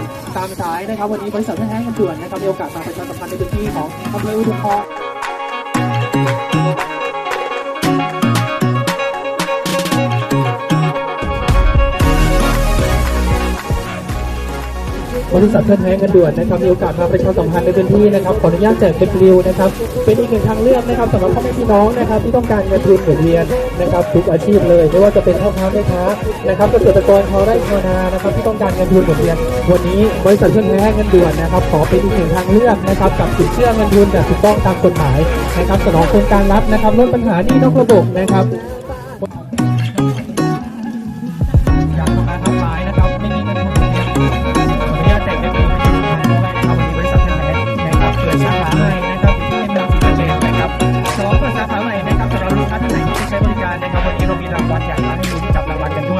านตามสายนะครับ วันนี้บริษัทแท้งกันด่วนนะครับมีโอกาสมาประชาสัมพันธ์ในพื้นที่ของอำเภออุดมพร บริษัทเพื่อนแท้งกันด่วนนะครับมีโอกาสมาประชาสัมพันธ์ในพื้นที่นะครับขออนุญาตแจกเป็นปลิวนะครับ เป็นอีกหนึ่งทางเลือกนะครับสำหรับพ่อแม่พี่น้องนะครับ ที่ต้องการเงินทุนหมุนเวียนนะครับทุกอาชีพเลยไม่ว่าจะเป็นพ่อค้าแม่ค้านะครับเกษตรกรชาวไร่ชาวนานะครับที่ต้องการเงินทุนหมุนเวียน วันนี้บริษัทเพื่อนแท้งกันด่วนนะครับ ขอเป็นอีกหนึ่งทางเลือกนะครับกับสินเชื่อเงินทุนแบบถูกต้องตามกฎหมายนะครับสนองโครงการรับนะครับลดปัญหาหนี้นอกระบบนะครับ ค้าสาวใหม่นะครับสำหรับลูกค้าท่านไหนที่ใช้บริการนะครับวันนี้เรามีรางวัลใหญ่มาให้ดูที่จับรางวัลกันด้วย